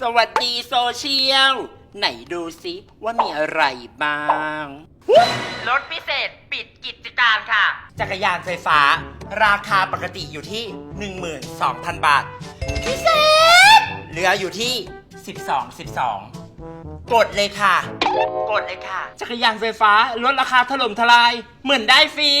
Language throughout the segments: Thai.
สวัสดีโซเชียล ไหนดูซิว่ามีอะไรบ้าง รถพิเศษปิดกิจการค่ะ จักรยานไฟฟ้า ราคาปกติอยู่ที่ 12,000 บาท พิเศษ เหลืออยู่ที่ 12 12 กดเลยค่ะ กดเลยค่ะ จักรยานไฟฟ้าลดราคาถล่มทลาย เหมือนได้ฟรี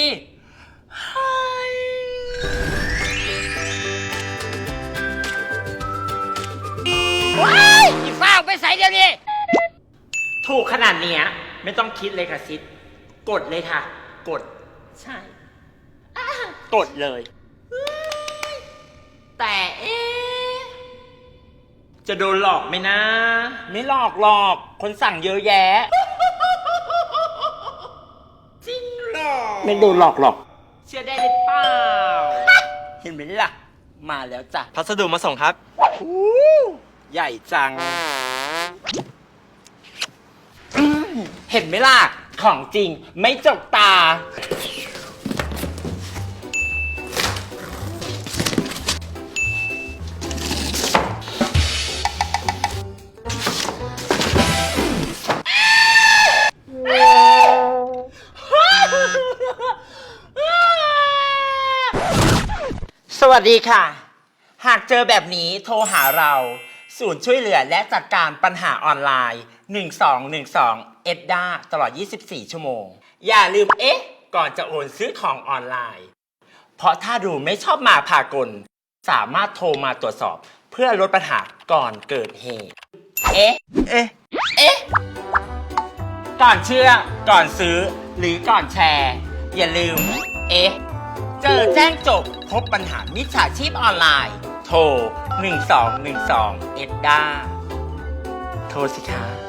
ไปใส่เดี๋ยวนี้ ถูกขนาดเนี้ยไม่ต้องคิดเลยค่ะซิดกดเลยค่ะ กด ใช่กดเลย แต่เอ๊ะจะโดนหลอกไหมนะ ไม่หลอกหรอก คนสั่งเยอะแยะ จริงเหรอไม่โดนหลอกหรอก เชื่อได้หรือเปล่า เห็นไหมล่ะ มาแล้วจ้ะ พัสดุมาส่งครับ อู้ใหญ่จังอืม เห็นไหมล่ะ ของจริงไม่จกตา สวัสดีค่ะ หากเจอแบบนี้โทรหาเรา ศูนย์ช่วยเหลือและจัดการปัญหาออนไลน์ 1212 เอ็ดดาตลอด 24 ชั่วโมง อย่าลืมเอ๊ะ ก่อนจะโอนซื้อของออนไลน์ เพราะถ้าดูไม่ชอบมาพากล สามารถโทรมาตรวจสอบ เพื่อลดปัญหาก่อนเกิดเหตุ เอ๊ะ เอ๊ะ เอ๊ะ ก่อนเชื่อ ก่อนซื้อ หรือก่อนแชร์ อย่าลืม เอ๊ะ เจอแจ้งจบพบปัญหามิจฉาชีพออนไลน์ โทร 1212 เอ็ดดาโทรสิคะ